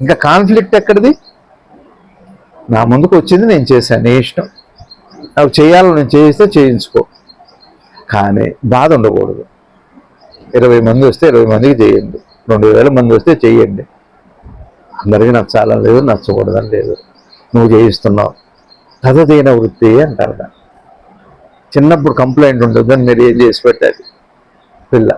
ఇంకా కాన్ఫ్లిక్ట్ ఎక్కడిది? నా ముందుకు వచ్చింది నేను చేశాను నీ ఇష్టం. నాకు చేయాలని నేను చేయిస్తే చేయించుకో. కానీ బాధ ఉండకూడదు. ఇరవై మంది వస్తే ఇరవై మందికి చేయండి. రెండు వేల మంది వస్తే చేయండి. అందరికీ నచ్చాలని లేదు నచ్చకూడదని లేదు. నువ్వు చేయిస్తున్నావు. తదదీన వృత్తి అంటారు దాన్ని. చిన్నప్పుడు కంప్లైంట్ ఉంటుందని మీరు ఏం చేసి పెట్టాలి పిల్ల.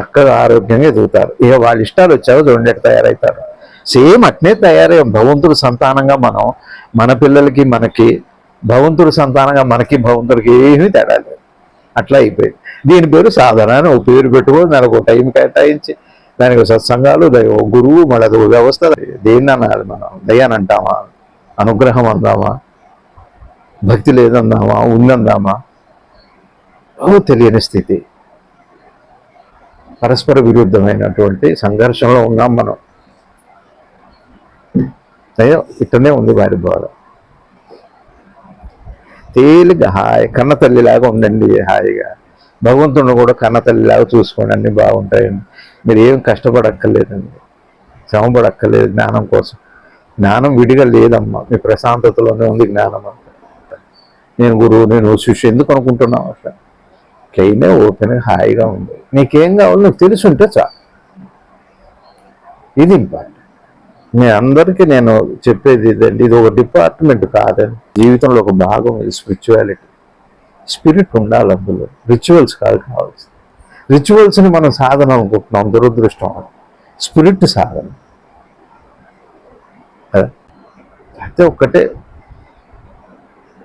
చక్కగా ఆరోగ్యంగా ఎదుగుతారు. ఇక వాళ్ళ ఇష్టాలు వచ్చావు చూడండి తయారవుతారు సేమ్ అట్నే తయారయ్యాం. భగవంతుడు సంతానంగా మనం మన పిల్లలకి మనకి భగవంతుడు సంతానంగా మనకి భగవంతుడికి ఏమీ తేడా లేదు. అట్లా అయిపోయింది. దీని పేరు సాధన అని ఒక పేరు పెట్టుకొని దానికి ఒక టైం కేటాయించి దానికి సత్సంగాలు దానికి గురువు మళ్ళీ అది ఒక వ్యవస్థ. దేన్ని అనాలి మనం? దయాన్ని అంటామా? అనుగ్రహం అందామా? భక్తి లేదందామా? ఉందందామా? ఓ తెలియని స్థితి. పరస్పర విరుద్ధమైనటువంటి సంఘర్షణలో ఉన్నాం మనం. అయ్యో ఇట్టనే ఉంది వారి బాధ తేలిక హాయి కన్న తల్లిలాగా ఉండండి హాయిగా. భగవంతుడిని కూడా కన్న తల్లిలాగా చూసుకోండి అన్ని బాగుంటాయండి మీరు ఏం కష్టపడక్కర్లేదండి. శ్రమపడక్కర్లేదు జ్ఞానం కోసం. జ్ఞానం విడిగా లేదమ్మా. మీ ప్రశాంతతలోనే ఉంది జ్ఞానం నేను గురువు నేను శిష్యు ఎందుకు అనుకుంటున్నావు అట్లా? ప్లెయినే ఓపెన్ హాయిగా ఉంది. నీకేం కావాలో నీకు తెలిసి ఉంటే చాలు. ఇది ఇంపార్టెంట్. మీ అందరికీ నేను చెప్పేది ఇదండి. ఇది ఒక డిపార్ట్మెంట్ కాదండి. జీవితంలో ఒక భాగం ఇది స్పిరిచువాలిటీ. స్పిరిట్ ఉండాలి అందులో. రిచువల్స్ కాదు కావాల్సింది. రిచువల్స్ని మనం సాధన అనుకుంటున్నాం. దురదృష్టం స్పిరిట్ సాధన. అయితే ఒక్కటే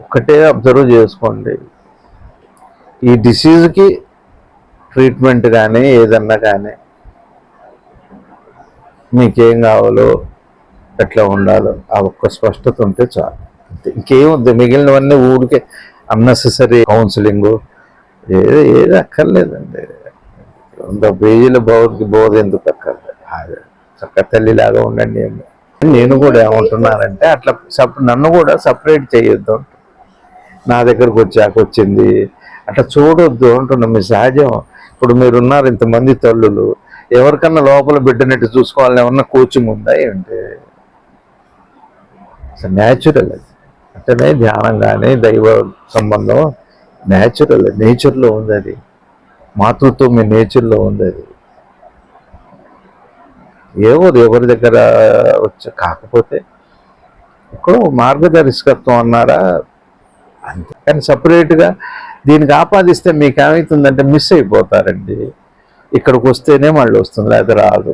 ఒక్కటే అబ్జర్వ్ చేసుకోండి. ఈ డిసీజ్కి ట్రీట్మెంట్ కానీ ఏదన్నా కానీ మీకేం కావాలో ఎట్లా ఉండాలో ఆ ఒక్క స్పష్టత ఉంటే చాలు. ఇంకేముంది మిగిలినవన్నీ ఊరికే అన్నెసెసరీ కౌన్సిలింగ్ ఏదో ఏది అక్కర్లేదండి. వంద పేజీల బోధకి బోధ ఎందుకు అక్కర్లేదు? చక్క తల్లిలాగా ఉండండి అని. నేను కూడా ఏమంటున్నానంటే అట్లా సప్ నన్ను కూడా సపరేట్ చేయొద్దు నా దగ్గరకు వచ్చాక వచ్చింది. అట్లా చూడొద్దు అంటున్నా మీ సహజం. ఇప్పుడు మీరున్నారు ఇంతమంది తల్లులు. ఎవరికన్నా లోపల బిడ్డనట్టు చూసుకోవాలని ఏమన్నా కోచింగ్ ఉందా ఏంటి? న్యాచురల్ అది అట్లనే ధ్యానం కానీ దైవ సంబంధం న్యాచురల్ నేచర్లో ఉంది అది మాతృత్వం మీ నేచర్లో ఉంది అది ఏవో ఎవరి దగ్గర వచ్చ కాకపోతే ఎక్కడో మార్గదర్శకత్వం అన్నారా? అంతే. కానీ సపరేట్గా దీనికి ఆపాదిస్తే మీకు ఏమవుతుందంటే మిస్ అయిపోతారండి. ఇక్కడికి వస్తేనే మళ్ళీ వస్తుంది లేకపోతే రాదు.